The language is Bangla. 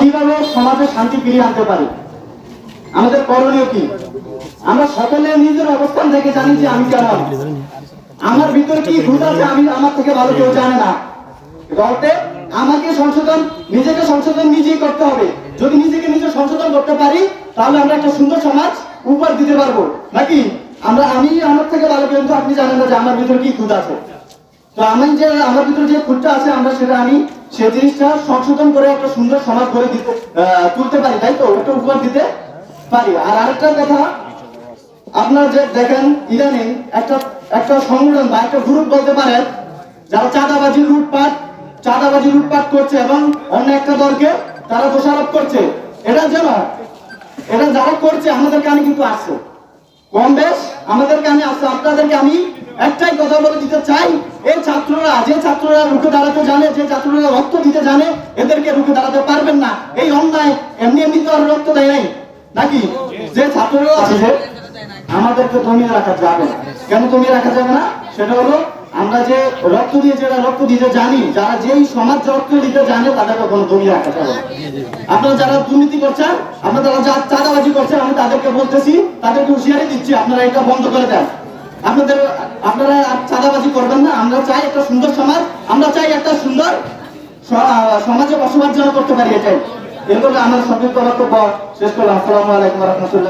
কীভাবে সমাজে শান্তি ফিরিয়ে আনতে পারি? আমাদের করণীয় কি? আমরা সকলে নিজের অবস্থান থেকে জানি যে আমি কেমন। আমার ভিতরে কি ভূত আছে আমি আমার থেকে ভালো কেউ জানে না। বলতে আমাকে সংশোধন, নিজেকে সংশোধন নিজেই করতে হবে। যদি নিজেকে নিজে সংশোধন করতে পারি, তাহলে আমরা একটা সুন্দর সমাজ উপহার দিতে পারব। নাকি? আমরা আমি আমার থেকে ভালো কিন্তু আপনি জানেন না যে আমার ভিতরে কি খুঁত আছে। তো আমি যে আমার ভিতরে যে খুঁতটা আছে আমরা সেটা আমি সেই জিনিসটা সংশোধন করে একটা সুন্দর সমাজ গড়ে দিতে তুলতে পারি, তাই তো? একটা উপহার দিতে পারি। আর আরেকটা কথা, আপনারা যে দেখেন, ইদানিং একটা একটা সংগঠন বা একটা গ্রুপ বলতে পারেন যারা চাঁদাবাজি, লুটপাট চাঁদাবাজি, লুটপাট করছে এবং অন্য একটা দলকে তারা দোষারোপ করছে। এটা যেন এটা যারা করছে, আমাদের কানে কিন্তু আসছে। কম বেশ আমাদের কানে আসছে। আপনাদেরকে আমি একটাই কথা বলে দিতে চাই এই ছাত্ররা, যে ছাত্ররা রুখে দাঁড়াতে জানে, যে ছাত্ররা রক্ত দিতে জানে, এদেরকে রুখে দাঁড়াতে পারবেন না। এই অন্যায় এমনি এমনি তো আর রক্ত দেয় নাই। নাকি? যে ছাত্ররা আছে আমাদেরকে দমিয়ে রাখা যাবে কেন দমিয়ে রাখা যাবে না? সেটা হলো, আমরা যে রক্ত দিয়ে যেটা রক্ত দিতে জানি, যারা যেই সমাজ রক্ত দিতে জানে, তাদেরকে কোনো দমিয়ে রাখা যাবে আপনারা যারা দুর্নীতি করছেন, আপনারা যারা চাঁদাবাজি করছেন, আমি তাদেরকে বলতেছি, তাদেরকে হুঁশিয়ারি দিচ্ছি, আপনারা এটা বন্ধ করে দেন। আপনাদের, আপনারা চাঁদাবাজি করবেন না। আমরা চাই একটা সুন্দর সমাজ, আমরা চাই একটা সুন্দর সমাজে বসবাস যেন করতে পারি এটাই। এরপরে আমার সঙ্গে শেষ করলাম। আসসালামু আলাইকুম রহমতুল্লাহ।